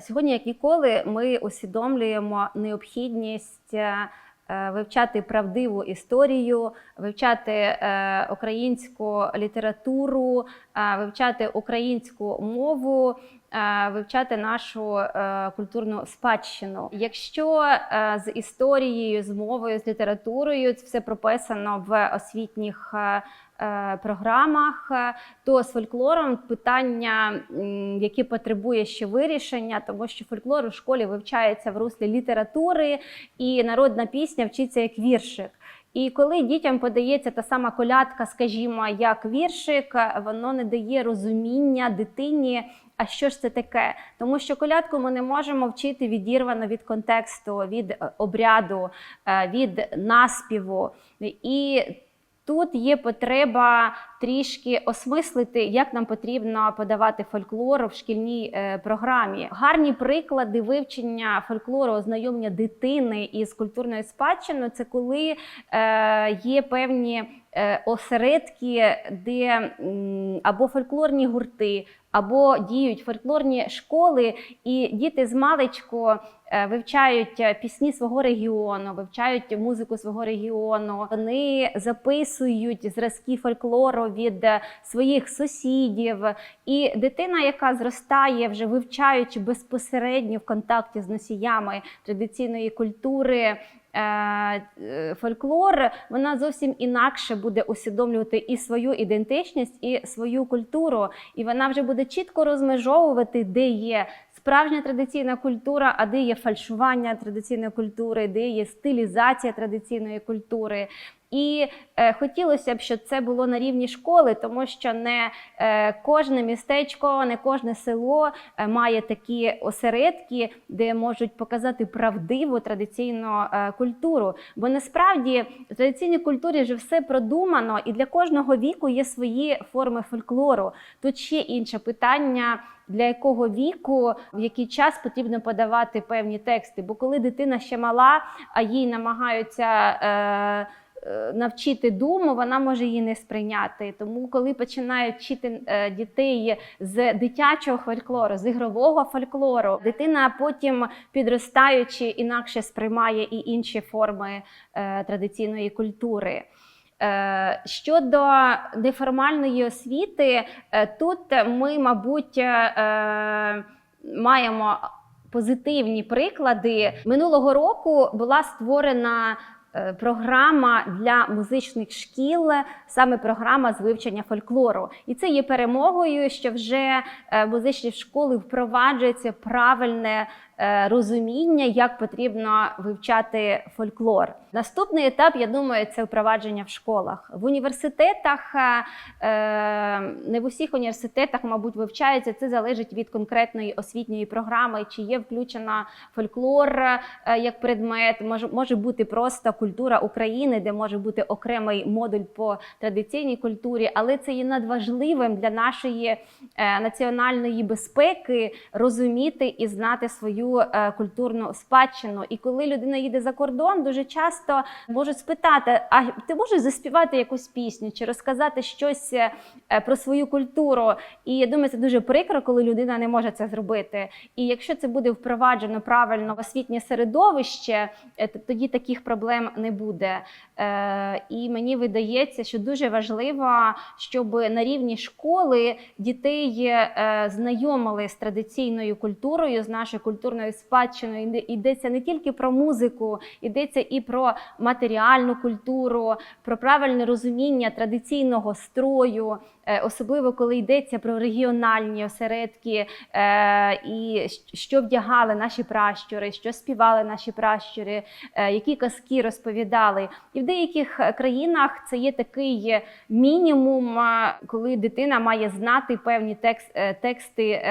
Сьогодні, як ніколи, ми усвідомлюємо необхідність е, е, вивчати правдиву історію, вивчати е, українську літературу, вивчати українську мову. Е, Вивчати нашу е, культурну спадщину. Якщо е, з історією, з мовою, з літературою це все прописано в освітніх програмах, то з фольклором питання, яке потребує ще вирішення, тому що фольклор у школі вивчається в руслі літератури, і народна пісня вчиться як віршик. І коли дітям подається та сама колядка, скажімо, як віршик, воно не дає розуміння дитині. А що ж це таке? Тому що колядку ми не можемо вчити відірвано від контексту, від е, обряду, е, від наспіву. І тут є потреба трішки осмислити, як нам потрібно подавати фольклор в шкільній е, програмі. Гарні приклади вивчення фольклору, ознайомлення дитини із культурною спадщиною це коли е, є певні е, осередки, де або фольклорні гурти, або діють фольклорні школи, і діти з маличку е, вивчають е, пісні свого регіону, вивчають музику свого регіону. Вони записують зразки фольклору від е, своїх сусідів. І дитина, яка зростає, вже вивчаючи безпосередньо в контакті з носіями традиційної культури. Е, е, Фольклор вона зовсім інакше буде усвідомлювати і свою ідентичність, і свою культуру, і вона вже буде чітко розмежовувати, де є справжня традиційна культура, а де є фальшування традиційної культури, де є стилізація традиційної культури. І е, хотілося б, щоб це було на рівні школи, тому що не е, кожне містечко, не кожне село е, має такі осередки, де можуть показати правдиву традиційну е, культуру. Бо насправді в традиційній культурі вже все продумано, і для кожного віку є свої форми фольклору. Тут ще інше питання. Для якого віку, в який час потрібно подавати певні тексти? Бо коли дитина ще мала, а їй намагаються е, навчити думу, вона може її не сприйняти. Тому, коли починають вчити е, дітей з дитячого фольклору, з ігрового фольклору, дитина потім підростаючи інакше сприймає і інші форми е, традиційної культури. Е, Щодо неформальної освіти, е, тут ми, мабуть, е, маємо позитивні приклади. Минулого року була створена е, програма для музичних шкіл, саме програма з вивчення фольклору. І це є перемогою, що вже е, музичні школи впроваджується правильне е, розуміння, як потрібно вивчати фольклор. Наступний етап, я думаю, це впровадження в школах. В університетах е, е, не в усіх університетах, мабуть, вивчається. Це залежить від конкретної освітньої програми, чи є включена фольклор е, як предмет. Може, може бути просто культура України, де може бути окремий модуль по традиційній культурі, але це є надважливим для нашої е, національної безпеки розуміти і знати свою е, культурну спадщину. І коли людина їде за кордон, дуже часто можуть спитати: а ти можеш заспівати якусь пісню чи розказати щось е, про свою культуру? І я думаю, це дуже прикро, коли людина не може це зробити. І якщо це буде впроваджено правильно в освітнє середовище, е, т- тоді таких проблем не буде. І мені видається, що дуже важливо, щоб на рівні школи дітей знайомили з традиційною культурою, з нашою культурною спадщиною. Йдеться не тільки про музику, йдеться і про матеріальну культуру, про правильне розуміння традиційного строю, е, особливо коли йдеться про регіональні осередки, е, і що вдягали наші пращури, що співали наші пращури, е, які казки розповідали. І в деяких країнах це є такий мінімум, коли дитина має знати певні текст, тексти.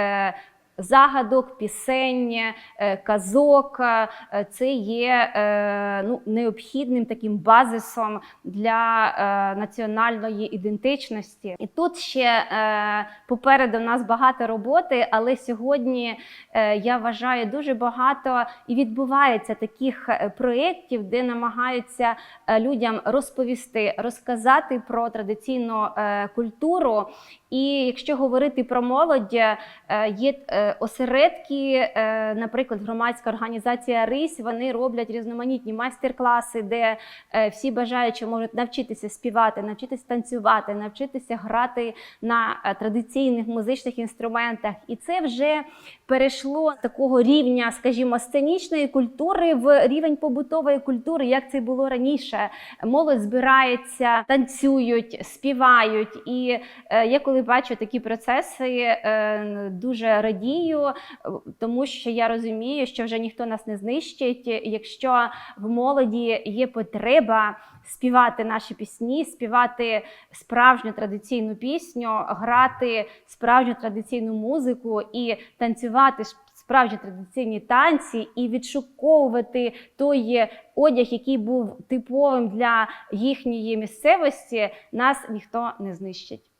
Загадок, пісень, е, казок. Е, Це є е, ну, необхідним таким базисом для національної ідентичності. І тут ще попереду нас багато роботи, але сьогодні я вважаю дуже багато і відбувається таких проєктів, де намагаються людям розповісти, розказати про традиційну культуру. І якщо говорити про молодь, є осередки, е, наприклад, громадська організація РИС, вони роблять різноманітні майстер-класи, де е, всі бажаючі можуть навчитися співати, навчитися танцювати, навчитися грати на е, традиційних музичних інструментах. І це вже перейшло з такого рівня, скажімо, сценічної культури в рівень побутової культури, як це було раніше. Молодь збирається, танцюють, співають. І я коли бачу такі процеси, дуже радію, е, тому що я розумію, що вже ніхто нас не знищить. Якщо в молоді є потреба співати наші пісні, співати справжню традиційну пісню, грати справжню традиційну музику і танцювати справжні традиційні танці і відшуковувати той одяг, який був типовим для їхньої місцевості, нас ніхто не знищить.